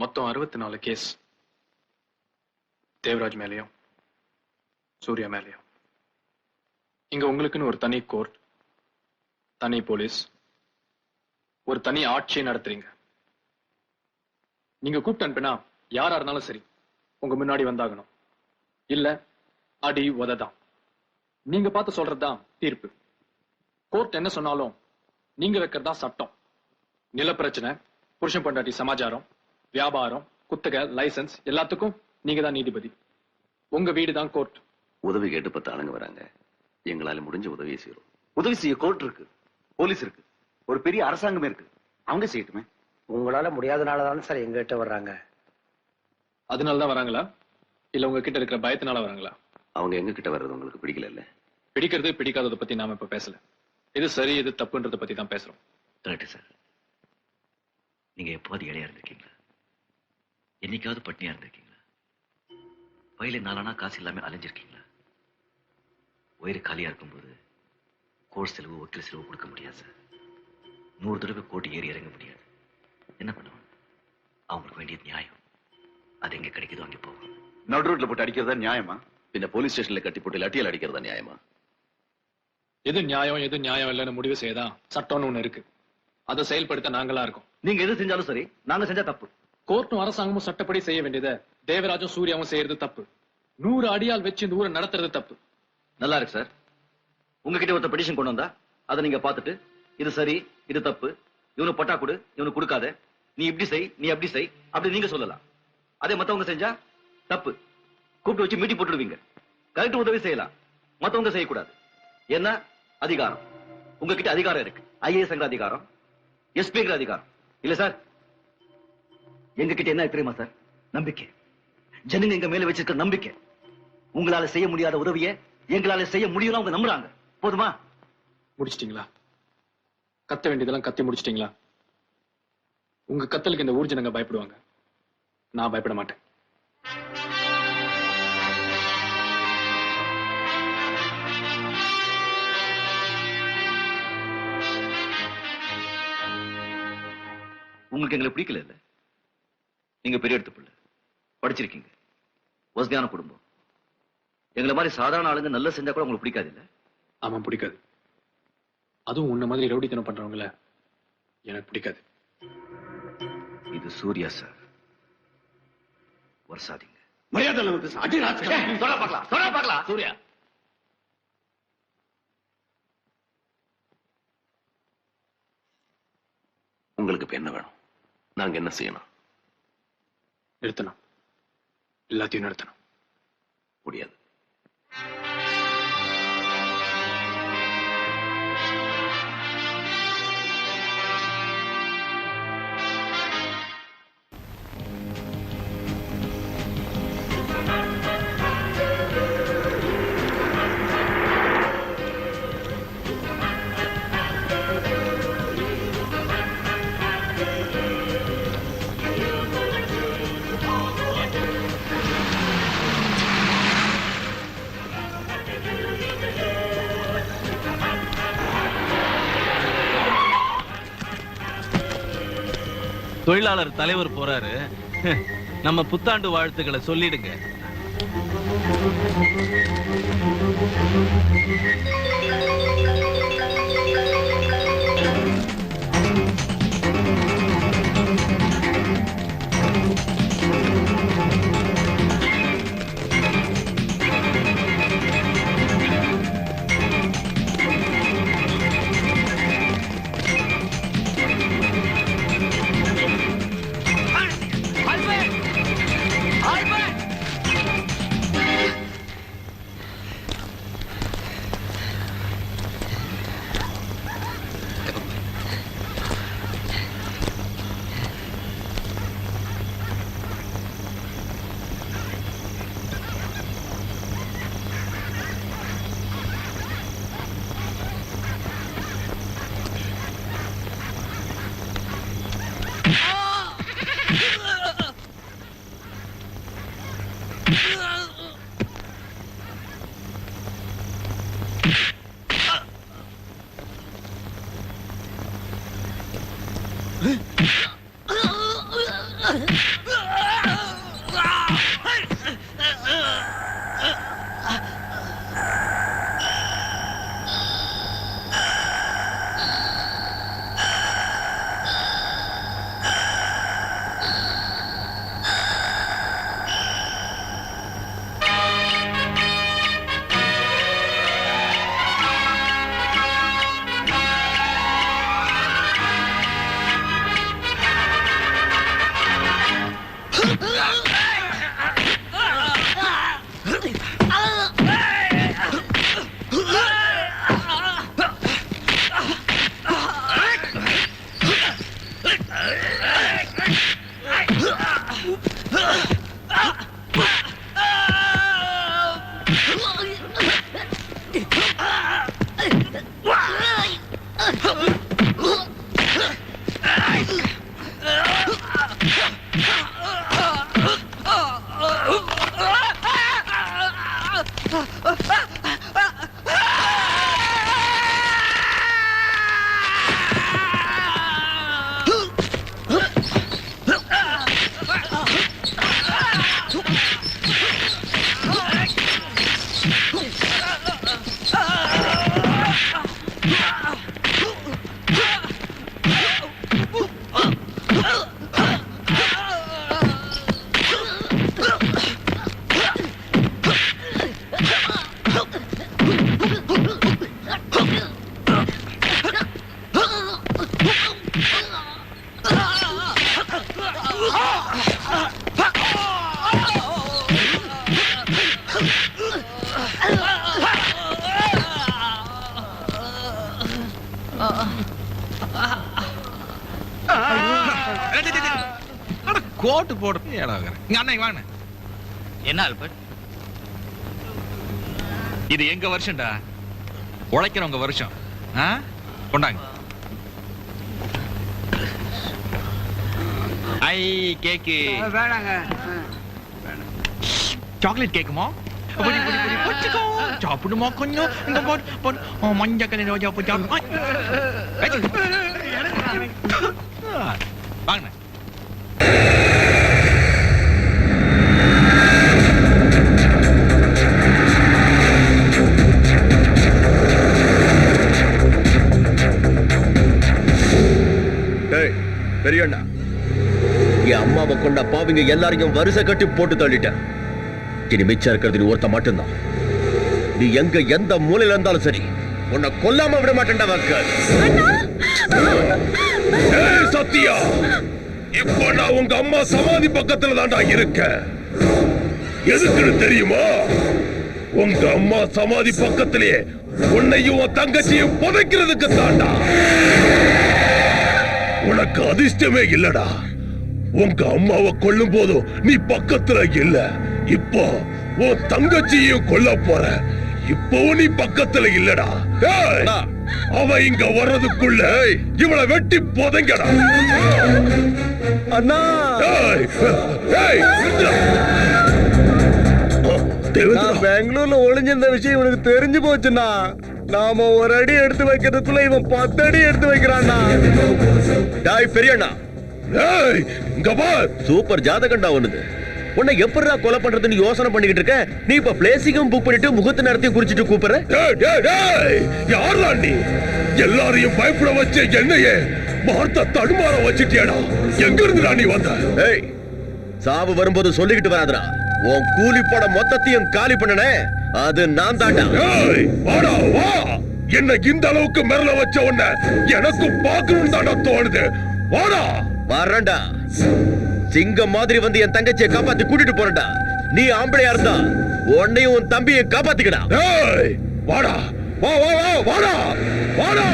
மொத்தம் அறுபத்தி நாலு கேஸ் தேவராஜ் மேலேயும் சூர்யா மேலேயும். இங்க உங்களுக்குன்னு ஒரு தனி கோர்ட் தனி போலீஸ் ஒரு தனி ஆட்சியை நடத்துறீங்க. நீங்க கூப்பிட்டு அனுப்பினா யாரா இருந்தாலும் சரி உங்க முன்னாடி வந்தாகணும். இல்ல அடி உததான். நீங்க பார்த்து சொல்றதுதான் தீர்ப்பு. கோர்ட் என்ன சொன்னாலும் நீங்க வைக்கிறதா சட்டம். நில பிரச்சனை புருஷன் பொண்டாட்டி சமாச்சாரம் வியாபாரம் குத்தகை லைசென்ஸ் எல்லாத்துக்கும் நீங்க தான் நீதிபதி. உங்க வீடு தான் கோர்ட் உதவி கேட்டு பத்து ஆளுங்க வராங்க. எங்களால முடிஞ்ச உதவியை செய்யறோம். உதவி செய்ய கோர்ட் இருக்கு. போலீஸ் இருக்கு. ஒரு பெரிய அரசாங்கமே இருக்கு. அவங்க செய்யட்டுமே. உங்களால முடியாதனால தானே சார் எங்ககிட்ட வர்றாங்க. அதனால தான் வராங்களா? இல்ல உங்ககிட்ட இருக்கிற பயத்தினால வராங்களா? அவங்க எங்க கிட்ட வர்றது உங்களுக்கு பிடிக்கல இல்ல பிடிக்கிறது பிடிக்காததை பத்தி நாம இப்ப பேசல. இது சரி இது தப்புன்றத பத்தி தான் பேசுறோம். கரெக்ட் சார் நீங்க எப்போது இடையா இருந்திருக்கீங்களா? என்னைக்காவது பட்னியா இருந்திருக்கீங்களா? வயல நாளானா காசு இல்லாம அலைஞ்சிருக்கீங்களா? வயிறு காலியா இருக்கும்போது கோர்ஸ் செலவு வக்கீல் செலவு கொடுக்க முடியாது சார். நூறு தடவை கோட்டி ஏறி இறங்க முடியாது. என்ன பண்ணுவாங்க? அவங்களுக்கு வேண்டியது நியாயம். அது எங்க கிடைக்குதோ அங்கே போகும். நடு ரோட்ல போட்டு அடிக்கிறதா நியாயமா? பின்ன போலீஸ் ஸ்டேஷன்ல கட்டி போட்டு லட்டியால் அடிக்கிறதா நியாயமா? எது நியாயம் எது நியாயம் இல்லைன்னு முடிவு செய்யதான் சட்டம்னு ஒண்ணு இருக்கு. அதை செயல்படுத்த நாங்களா இருக்கோம். நீங்க எது செஞ்சாலும் சரி நாங்க செஞ்சா தப்பு. கோர்ட்டும் அரசாங்கமும் சட்டப்படி செய்ய வேண்டியதை தேவராஜும் சூர்யாவும் செய்யறது தப்பு. நூறு அடியால் வச்சு இந்த ஊரை நடத்துறது தப்பு. நல்லா இருக்கு சார். உங்ககிட்ட ஒருத்த பெடிஷன் கொண்டு வந்தா அதை நீங்க பார்த்துட்டு இது சரி இது தப்பு இவனு பட்டா கொடு இவனு கொடுக்காத நீ இப்படி செய் நீ அப்படி செய் அப்படி நீங்க சொல்லலாம். அதே மத்தவங்க செஞ்சா தப்பு. கூப்பிட்டு வச்சு மீட்டி போட்டுடுவீங்க. கரெக்ட் உதவி செய்யலாம். மத்தவங்க செய்யக்கூடாது. என்ன அதிகாரம். உங்ககிட்ட அதிகாரம் இருக்கு. ஐஏஎஸ் அதிகாரம் எஸ்பிங்கிற அதிகாரம். இல்ல சார் எங்க கிட்ட என்ன தெரியுமா சார்? நம்பிக்கை. ஜனங்க எங்க மேல வச்சிருக்க நம்பிக்கை. உங்களால செய்ய முடியாத உதவியை எங்களால செய்ய முடியும்னு அவங்க நம்புறாங்க. போதுமா? முடிச்சிட்டீங்களா? கத்த வேண்டியதெல்லாம் கத்தி முடிச்சிட்டீங்களா? உங்க கத்தலுக்கு இந்த ஊர் ஜனங்க பயப்படுவாங்க. நான் பயப்பட மாட்டேன். உங்களுக்கு எங்களை பிடிக்கல இல்ல? நீங்க பெரிய எடுத்து பிள்ளை. படிச்சிருக்கீங்க. வசதியான குடும்பம். எங்களை மாதிரி சாதாரண ஆளுங்க நல்லா செஞ்சா கூட உங்களுக்கு பிடிக்காது இல்ல? ஆமா பிடிக்காது. அதுவும் உன்ன மாதிரி ரவுடித்தனம் பண்றவங்கள எனக்கு பிடிக்காது. இது சூர்யா சார். வருஷாதீங்க. மரியாதை பார்க்கலாம் சொல்ல பார்க்கலாம். சூர்யா. உங்களுக்கு இப்ப என்ன வேணும்? நாங்க என்ன செய்யணும்? நிறுத்தணும் எல்லாத்தையும் நிறுத்தணும் முடியாது. தொழிலாளர் தலைவர் போறாரு. நம்ம புத்தாண்டு வாழ்த்துக்களை சொல்லிடுங்க. இங்க வாங்க. என்ன ஆல்பர்ட் இது எங்க வருஷம்டா? உழைக்கிறவங்க வருஷம்? கொண்டாங்க. ஐ கேக்கு. வேணாங்க. சாக்லேட் கேக்குமா? புடி புடி புடி புடிச்சுக்கோ சாப்பிடுமா கொஞ்சம்? இந்த போட் போட். மஞ்சள் கலர் ரோஜா பூ சாப்பிடு வாங்க. பெரியண்ணா என் அம்மாவை கொண்ட பாவிங்க எல்லாரையும் வரிசை கட்டி போட்டு தள்ளிட்டேன் இனி மிச்சம் இருக்கிறது நீ ஒருத்த மட்டும்தான். நீ எங்க எந்த மூலையில இருந்தாலும் சரி உன்னை கொல்லாம விட மாட்டேன்டா வாக்கு சத்யா இப்போ நான் உங்க அம்மா சமாதி பக்கத்துல தான்டா இருக்க. எதுக்குன்னு தெரியுமா? உங்க அம்மா சமாதி பக்கத்திலேயே உன்னையும் தங்கச்சியும் புதைக்கிறதுக்கு தாண்டா உனக்கு அதிர்ஷ்டமே இல்லடா. உங்க அம்மாவை கொல்லும் போதும் நீ பக்கத்துல இல்ல. இப்போ உன் தங்கச்சியையும் கொல்ல போற. இப்பவும் நீ பக்கத்துல இல்லடா. அவ இங்க வர்றதுக்குள்ள இவளை வெட்டி போதைங்கடா. அண்ணா. பெங்களூர்ல ஒளிஞ்சிருந்த விஷயம் இவனுக்கு தெரிஞ்சு போச்சுண்ணா. நாம ஒரு அடி எடுத்து வைக்கிறதுக்குள்ள இவன் பத்து அடி எடுத்து வைக்கிறான்னா? டாய் பெரியண்ணா. இங்க பார். சூப்பர் ஜாதகண்டா உனது. உன்னை எப்படிடா கொலை பண்றதுன்னு யோசனை பண்ணிக்கிட்டு இருக்க? நீ இப்ப பிளேசிங்கும் புக் பண்ணிட்டு முகத்து நேரத்தையும் குறிச்சிட்டு கூப்பிடுற? யாரா நீ? எல்லாரையும் பயப்பட வச்ச என்னையே வார்த்தை தடுமாற வச்சிட்டியாடா. எங்க இருந்து நீ வந்த? ஏய் சாவு வரும்போது சொல்லிக்கிட்டு வராதடா. உன் கூலி போட மொத்தத்தையும் காலி பண்ணனே. அது நான் தாண்டா ஏய் வாடா வா. என்ன இந்த அளவுக்கு மிரள வச்ச உன்ன எனக்கும் பார்க்கணும் தாண்டா தோணுது. வாடா. வரேன்டா. சிங்கம் மாதிரி வந்து என் தங்கச்சியை காப்பாத்தி கூட்டிட்டு போறடா நீ ஆம்பளையா இருந்தா உன்னையும் உன் தம்பியை காப்பாத்திக்கடா. ஏய் வாடா. வா வா வா வாடா. வாடா.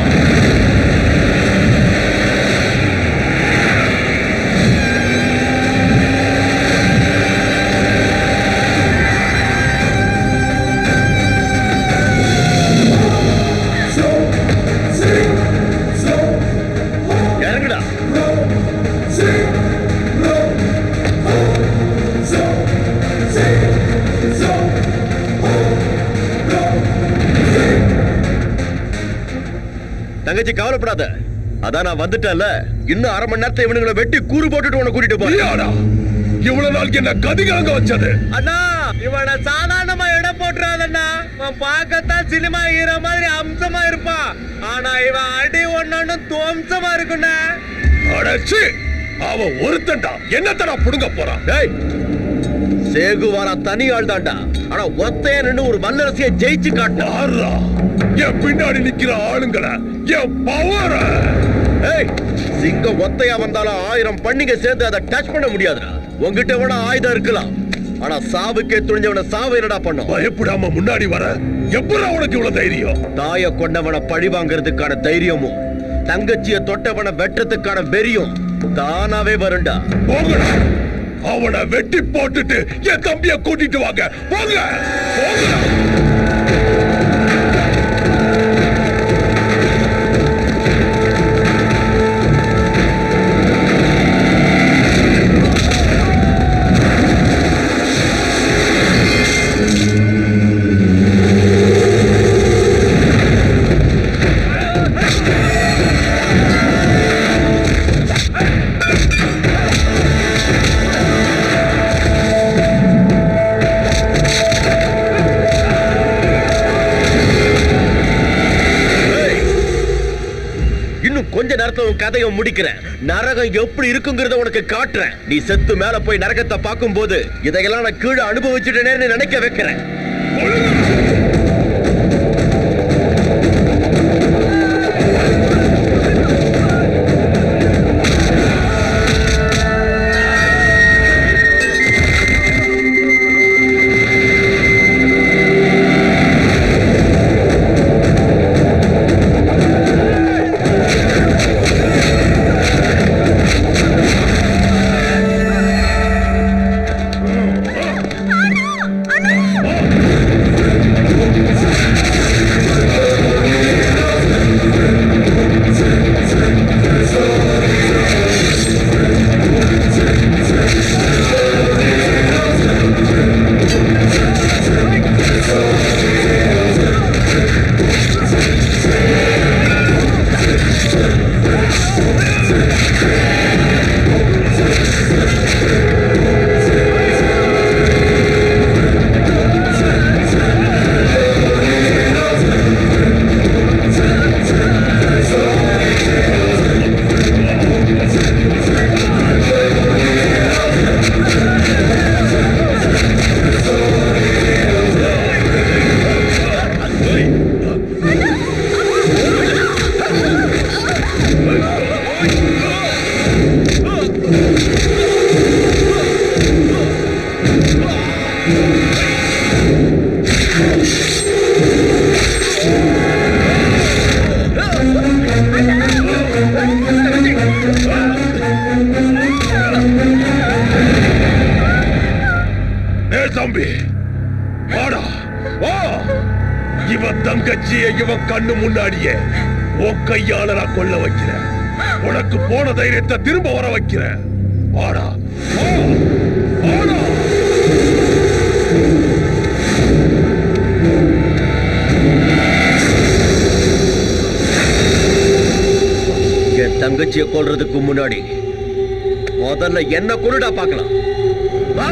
கவலைப்படாத. அதான் நான் வந்துட்டேன்ல. இன்னும் அரை மணி நேரத்தை இவனுங்களை வெட்டி கூறு போட்டுட்டு உன்னை கூட்டிட்டு போறேன் இவ்வளவு நாள் என்ன கதிகாங்க வச்சது? அண்ணா இவனை சாதாரணமா இடம் போட்டுறாதண்ணா. இவன் பார்க்கத்தான் சினிமா ஹீரோ மாதிரி அம்சமா இருப்பான். ஆனா இவன் அடி ஒன்னு துவம்சமா இருக்குண்ணா. அடச்சி அவன் ஒருத்தன்டா. என்னத்தடா புடுங்க போறான்? டேய் சேகுவாரா தனி ஆள் தான்டா ஆனா ஒத்தைய நின்னு ஒரு வல்லரசிய ஜெயிச்சு காட்டா என் பின்னாடி நிக்கிற ஆளுங்களை என் பவர ஏய் சிங்கம் ஒத்தையா வந்தாலும் ஆயிரம் பண்ணிங்க சேர்ந்து அதை டச் பண்ண முடியாதுடா. உங்ககிட்ட வேணா ஆயுதம் இருக்கலாம். ஆனா சாவுக்கே துணிஞ்சவன சாவு என்னடா பண்ணும்? பயப்படாம முன்னாடி வர எப்படா உனக்கு இவ்வளவு தைரியம்? தாய கொண்டவன பழி வாங்குறதுக்கான தைரியமும் தங்கச்சிய தொட்டவன வெட்டுறதுக்கான வெறியும் தானாவே வரும்டா. போங்கடா. அவனை வெட்டி போட்டுட்டு என் தம்பிய கூட்டிட்டு வாங்க. போங்க. போங்க. கதையை முடிக்கிறேன். நரகம் எப்படி இருக்குங்கிறத உனக்கு காட்டுறேன். நீ செத்து மேல போய் நரகத்தை பார்க்கும் போது இதையெல்லாம் நான் கீழே அனுபவிச்சுட்டேனேன்னு நினைக்க வைக்கிறேன். தம்பி. வாடா வா. இவன் தங்கச்சியை இவன் கண்ணு முன்னாடியே உன் கையால நான் கொல்ல வைக்கிறேன் உனக்கு போன தைரியத்தை திரும்ப வர வைக்கிறேன் வாடா வாடா. என் தங்கச்சியை கொல்றதுக்கு முன்னாடி முதல்ல என்ன கொள்ளுடா பார்க்கலாம். வா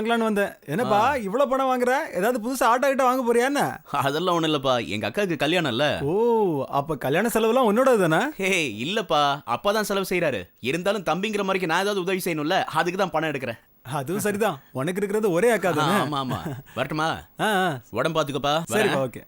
வாங்கலாம்னு வந்தேன் என்னப்பா இவ்வளவு பணம் வாங்குற ஏதாவது புதுசா ஆட்டோ கிட்ட வாங்க போறியா என்ன அதெல்லாம் ஒண்ணும் இல்லப்பா எங்க அக்காவுக்கு கல்யாணம் இல்ல ஓ அப்ப கல்யாண செலவுலாம் உன்னோட தானே ஹே இல்லப்பா அப்பா தான் செலவு செய்யறாரு இருந்தாலும் தம்பிங்கிற மாதிரி நான் ஏதாவது உதவி செய்யணும்ல அதுக்கு தான் பணம் எடுக்கிறேன் அதுவும் சரிதான் உனக்கு இருக்கிறது ஒரே அக்கா தானே ஆமா ஆமா வரட்டுமா. உடம்பு பாத்துக்கப்பா சரிப்பா. ஓகே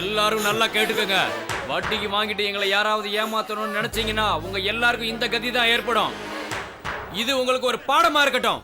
எல்லாரும் நல்லா கேட்டுக்கங்க. வட்டிக்கு வாங்கிட்டு எங்களை யாராவது ஏமாத்தணும்னு நினைச்சீங்கன்னா உங்க எல்லாருக்கும் இந்த கதி தான் ஏற்படும். இது உங்களுக்கு ஒரு பாடமா இருக்கட்டும்.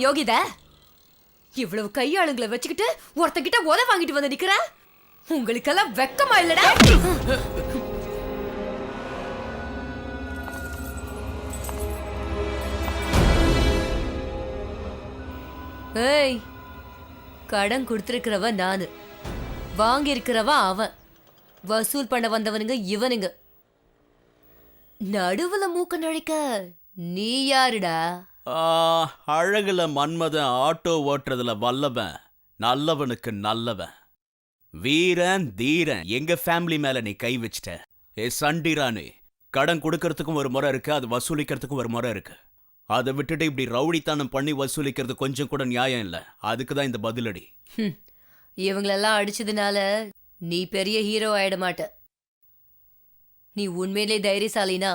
இவ்வளவுதான் யோகித இவ்வளவு கையாளுங்களை வச்சுக்கிட்டு ஒருத்தங்கிட்ட உத வாங்கிட்டு வந்து நிக்கிற? உங்களுக்கெல்லாம் வெக்கமா இல்லடா? ஏய் கடன் கொடுத்திருக்கிறவ நானு. வாங்கியிருக்கிறவ அவன். வசூல் பண்ண வந்தவனுங்க இவனுங்க. நடுவுல மூக்க நுழைக்க நீ யாருடா? அழகுல மன்மதன் ஆட்டோ ஓட்டுறதுல வல்லவன் நல்லவனுக்கு நல்லவன். வீரன் தீரன் எங்க ஃபேமிலி மேல நீ கை வச்சிட்ட? ஏ சண்டிரானு கடன் கொடுக்கறதுக்கும் ஒரு முறை இருக்கு அது வசூலிக்கிறதுக்கும் ஒரு முறை இருக்கு. அதை விட்டுட்டு இப்படி ரவுடித்தனம் பண்ணி வசூலிக்கிறது கொஞ்சம் கூட நியாயம் இல்ல. அதுக்கு தான் இந்த பதிலடி. இவங்களெல்லாம் அடிச்சதுனால நீ பெரிய ஹீரோ ஆயிட மாட்ட. நீ உண்மையிலே தைரியசாலினா?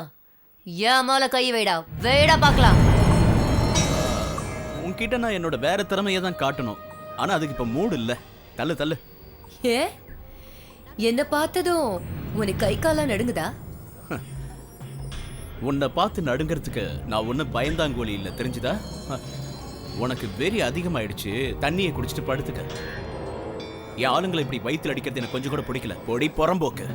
ஏன் மேல கை வைடா? வைடா பார்க்கலாம் உன்கிட்ட நான் என்னோட வேற திறமையை தான் காட்டணும். ஆனா அதுக்கு இப்ப மூடு இல்ல. தள்ளு தள்ளு. ஏ? என்ன பார்த்ததும் உனக்கு கை காலாம் நடுங்குதா? உன்னை பார்த்து நடுங்கிறதுக்கு நான் ஒன்றும் பயந்தாங்கோலி இல்லை தெரிஞ்சுதா. உனக்கு வெறி அதிகமாயிடுச்சு தண்ணியை குடிச்சிட்டு படுத்துக்க. என் ஆளுங்களை இப்படி வயித்துல அடிக்கிறது எனக்கு கொஞ்சம் கூட பிடிக்கல. பொடி புறம்போக்கு.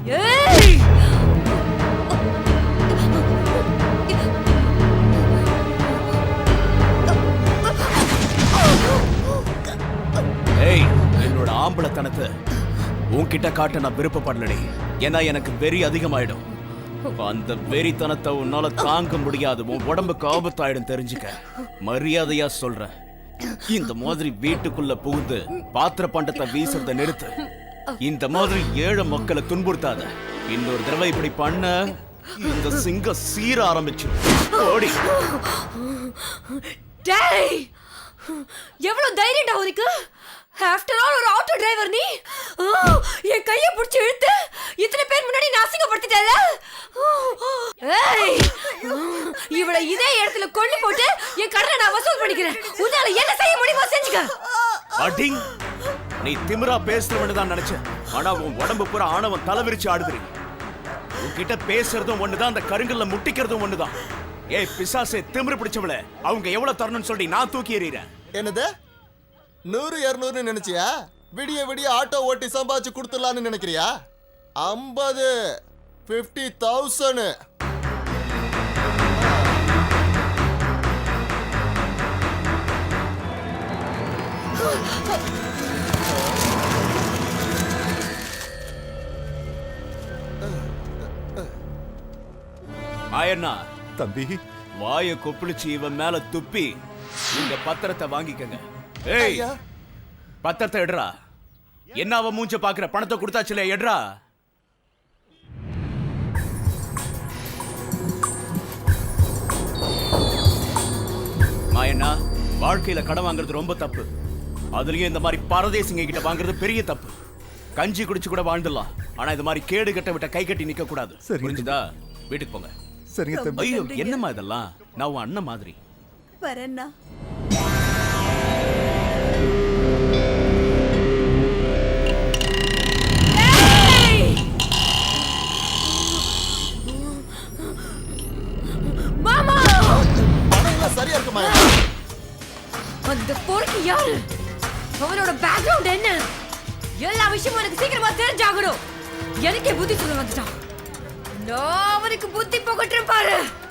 ஆம்பளத்தனத்தை உன்கிட்ட காட்ட நான் விருப்பப்படலடி. ஏன்னா எனக்கு வெறி அதிகமாயிடும். அந்த வெறித்தனத்தை உன்னால தாங்க முடியாது. உன் உடம்புக்கு ஆபத்தாயிடும் தெரிஞ்சுக்க. மரியாதையா சொல்றேன் இந்த மாதிரி வீட்டுக்குள்ள புகுந்து பாத்திர பண்டத்தை வீசுறத நிறுத்து. இந்த மாதிரி ஏழை மக்களை துன்புறுத்தாத. இன்னொரு தடவை இப்படி பண்ண இந்த சிங்கம் சீர ஆரம்பிச்சு ஓடி. எவ்வளவு தைரியம்டா உனக்கு? ஆஃப்டர் ஆல் ஒரு ஆட்டோ டிரைவர் நீ? என் கையை பிடிச்சி இழுத்து இத்தனை பேர் முன்னாடி நான் அசிங்கப்படுத்திட்டேல ஏய் இவளை இதே இடத்துல கொண்டு போட்டு என் கடனை நான் வசூல் பண்ணிக்கிறேன். உன்னால என்ன செய்ய முடியுமோ செஞ்சுக்க. அடிங் நீ திமிரா பேசுறவனு தான் நினைச்சேன் ஆனா உன் உடம்பு பூரா ஆணவன் தலைவிரிச்சு ஆடுதுரி உன்கிட்ட பேசுறதும் ஒண்ணுதான் அந்த கருங்கல்ல முட்டிக்கிறதும் ஒண்ணுதான். ஏய் பிசாசே திமிரு பிடிச்சவள அவங்க எவ்வளவு தரணும்னு சொல்லி நான் தூக்கி எறிகிறேன் என்னது? நூறு இருநூறுன்னு நினைச்சியா? விடிய விடிய ஆட்டோ ஓட்டி சம்பாதிச்சு கொடுத்துடலான்னு நினைக்கிறியா? ஐம்பது ஃபிஃப்டி தௌசண்ட் ஆயண்ணா தம்பி. வாய கொப்பளிச்சு இவன் மேல துப்பி இந்த பத்திரத்தை வாங்கிக்கங்க. ஏய். பத்திரத்தை எடுறா. என்ன அவன் மூஞ்ச பாக்குற பணத்தை கொடுத்தாச்சுல எடுறா. மாயண்ணா வாழ்க்கையில கடன் வாங்குறது ரொம்ப தப்பு. அதுலயும் இந்த மாதிரி பரதேசிங்க கிட்ட வாங்குறது பெரிய தப்பு. கஞ்சி குடிச்சு கூட வாழ்ந்துடலாம். ஆனா இந்த மாதிரி கேடு கட்ட விட்ட கை கட்டி நிக்க கூடாது. சரி. புரிஞ்சுதா? வீட்டுக்கு போங்க. சரிங்க தம்பி. ஐயோ என்னம்மா இதெல்லாம்? நான் உன் அண்ணன் மாதிரி. வரேன்னா இருக்குமா? அந்த பொறுக்கி யாரு? அவனோட பேக்ரவுண்ட் என்ன? எல்லா விஷயமும் எனக்கு சீக்கிரமா தெரிஞ்சாகணும். எனக்கே புத்தி சொல்ல வந்துட்டான். நான் அவனுக்கு புத்தி புகட்டுறேன் பாரு.